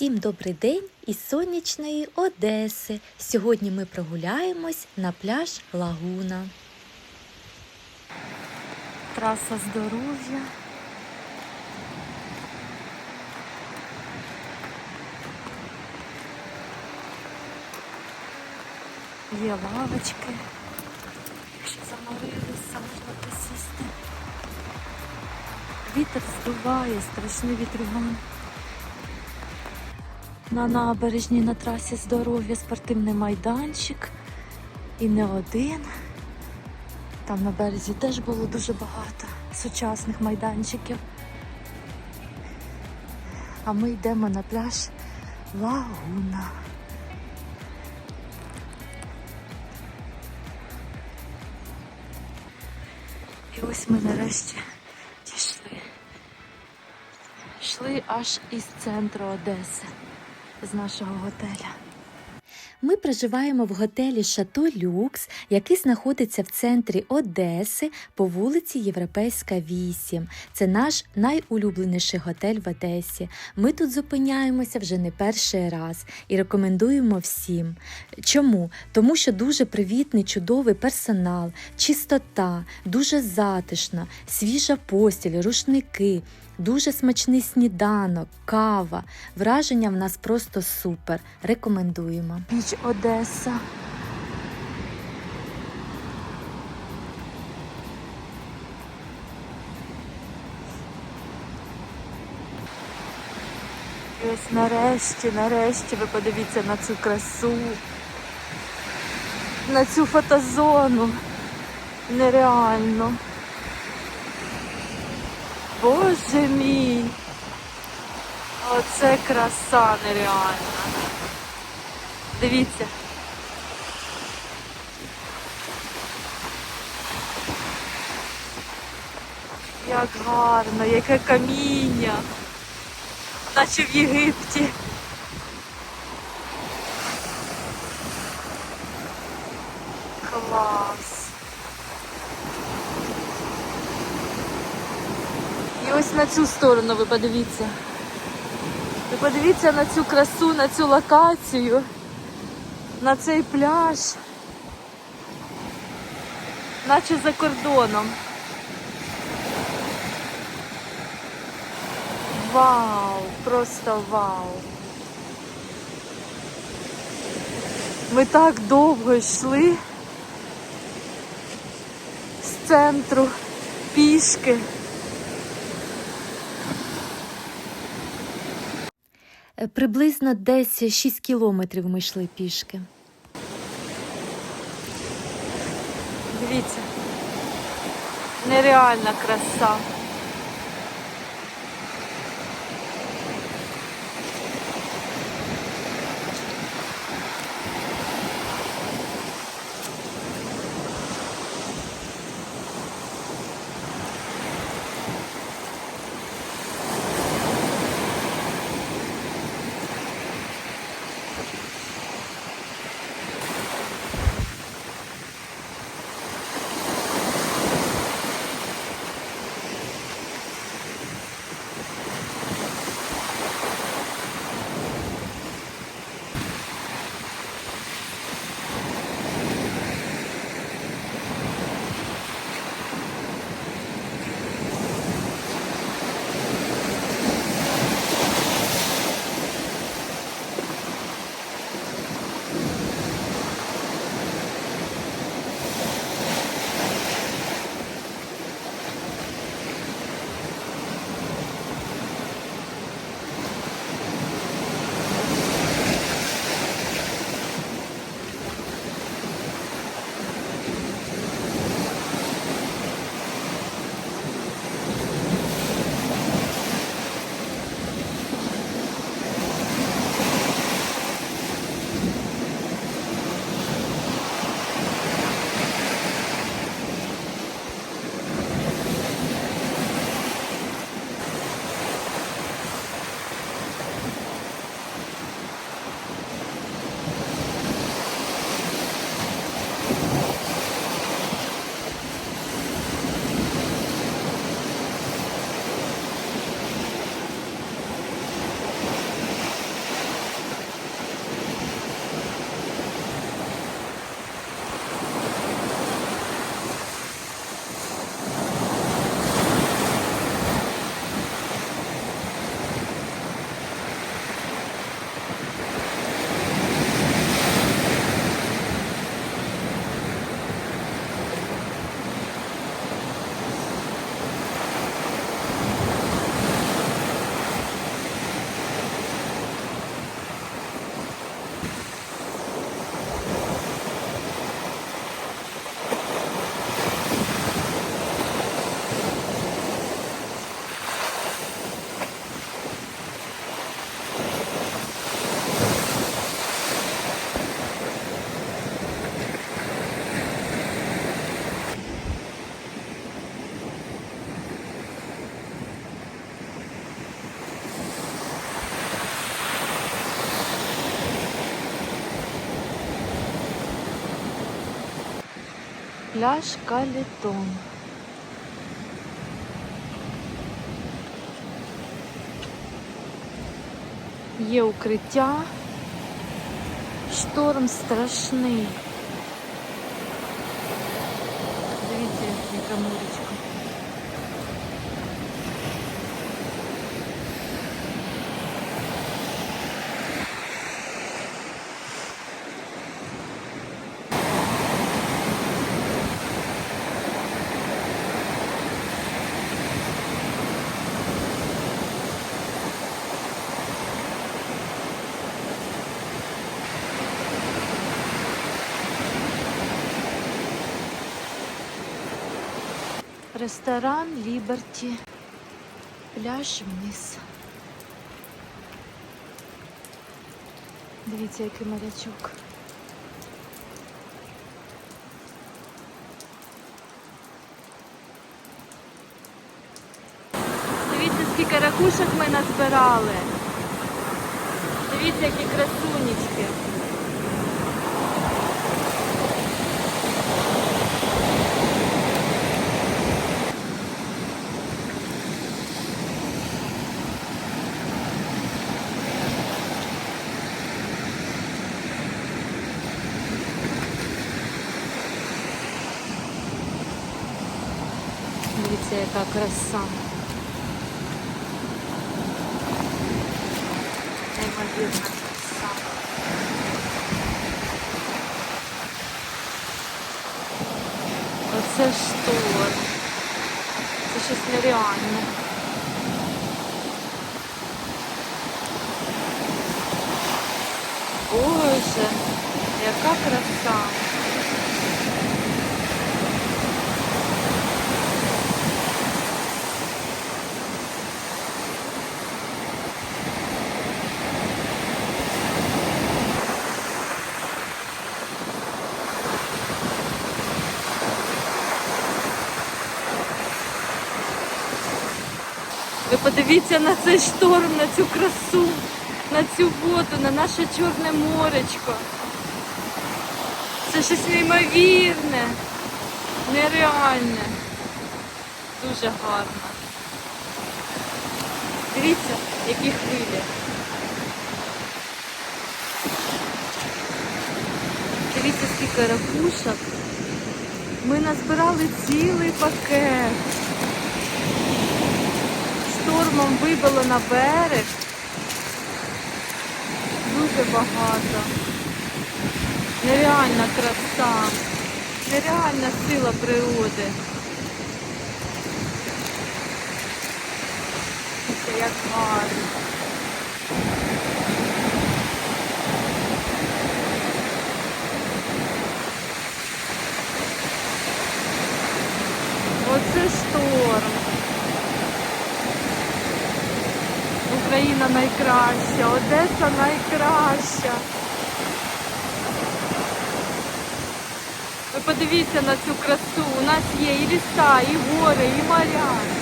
Всім добрий день із сонячної Одеси. Сьогодні ми прогуляємось на пляж Лагуна. Траса здоров'я. Є лавочки. Якщо заморилися, можна присісти. Вітер здуває, страшний вітрюган. На набережні на трасі здоров'я спортивний майданчик. І не один. Там на березі теж було дуже багато сучасних майданчиків. А ми йдемо на пляж Лагуна. І ось ми нарешті дійшли. Йшли аж із центру Одеси, з нашого готеля. Ми проживаємо в готелі Шато Люкс, який знаходиться в центрі Одеси по вулиці Європейська 8. Це наш найулюбленіший готель в Одесі. Ми тут зупиняємося вже не перший раз і рекомендуємо всім. Чому? Тому що дуже привітний, чудовий персонал, чистота, дуже затишно, свіжа постіль, рушники. Дуже смачний сніданок, кава. Враження в нас просто супер. Рекомендуємо. Піч Одеса. Ось нарешті, нарешті ви подивіться на цю красу, на цю фотозону. Нереально. Боже мій. Оце краса нереальна. Дивіться. Як гарно, яке каміння. Наче в Єгипті. Клас. І ось на цю сторону ви подивіться. Ви подивіться на цю красу, на цю локацію, на цей пляж. Наче за кордоном. Вау, просто вау. Ми так довго йшли з центру пішки. Приблизно десь 6 кілометрів ми йшли пішки. Дивіться, нереальна краса. Пляж Калітон. Є укриття. Шторм страшний. Дивіться, яка моречко. Ресторан Ліберті. Пляж вниз. Дивіться, який морячок. Дивіться, скільки ракушок ми назбирали. Дивіться, які красунечки. Дивіться, яка краса. Неймовірна краса. Оце штор. Це щось нереальне. Боже, яка краса. Подивіться на цей шторм, на цю красу, на цю воду, на наше чорне моречко. Це щось неймовірне, нереальне. Дуже гарно. Дивіться, які хвилі. Дивіться, скільки ракушок. Ми назбирали цілий пакет штормом вибило на берег. Дуже багато. Нереальна краса, нереальна сила природи. Це як гарно. Оце шторм. Україна найкраща, Одеса найкраща. Ви подивіться на цю красу. У нас є і ліса, і гори, і моря.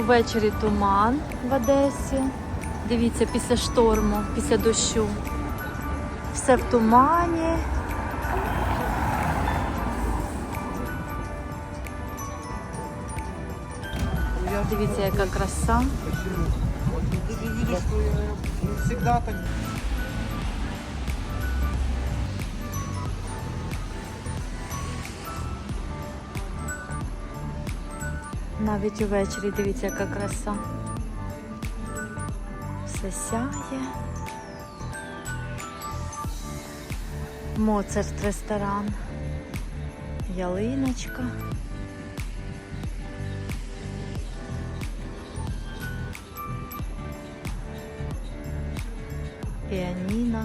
Увечері туман в Одесі. Дивіться, після шторму, після дощу. Все в тумані. Дивіться, яка краса. Не всегда так Навіть увечері дивіться, яка краса. Все сяє. Моцарт ресторан. Ялиночка. Піаніно.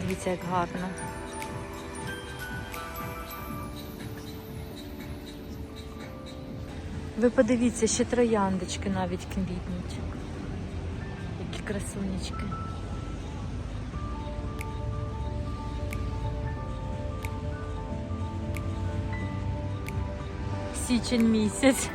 Дивіться, як гарно. Ви подивіться, ще трояндочки навіть квітнуть. Які красунечки. Січень місяць.